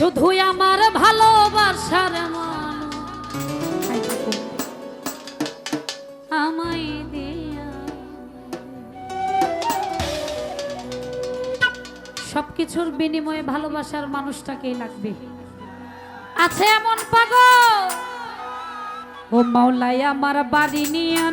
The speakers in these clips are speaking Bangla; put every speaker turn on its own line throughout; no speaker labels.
শুধু আমার ভালোবাসার আমায় দিয়া। সবকিছুর বিনিময়ে ভালোবাসার মানুষটাকেই লাগবে। আছে এমন পাগল? ও মাওলাই আমার বাড়ি নিয়ে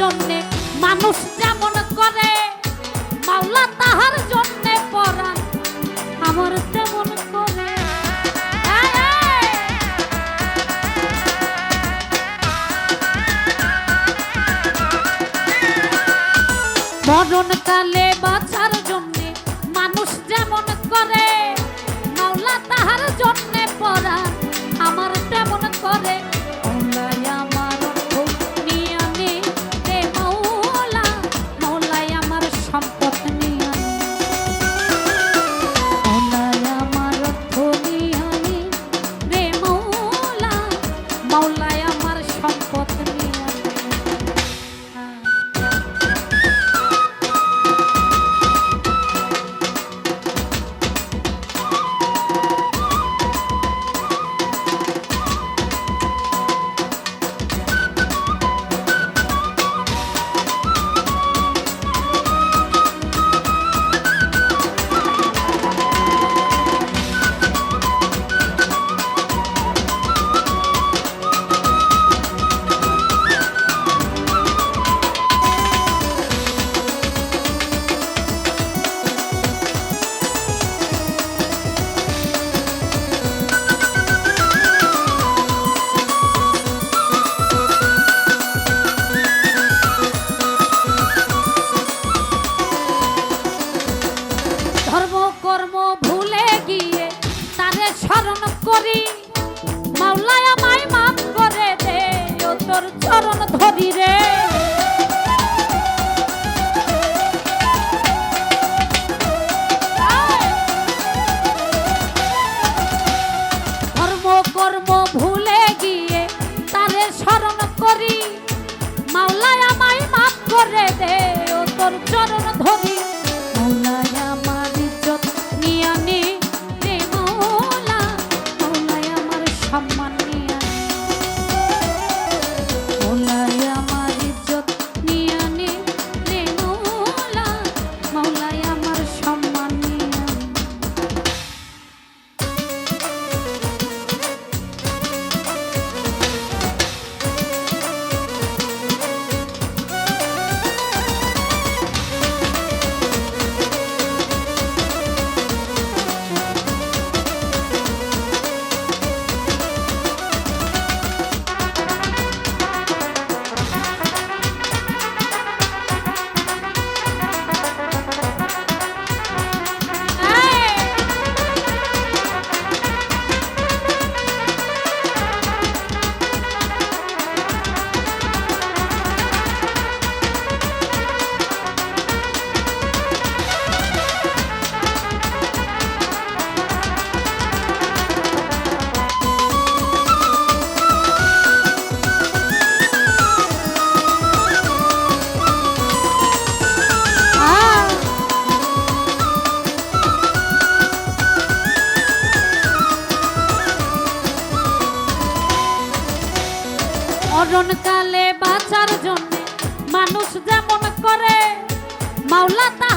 জন্যে মানুষ যেমন করে, মাওলা তাহার জন্যে পরাণ আমার তেমন মরণকালে বাঁচার জন্যে মানুষ যেমন করে Trump. করি। মাওলায় আমায় মাফ করে দে তোর চরণ ধরি রে। ভুলে গিয়ে তারে স্মরণ করি। মাওলায় আমায় মাফ করে ও তোর চরণ মাওলা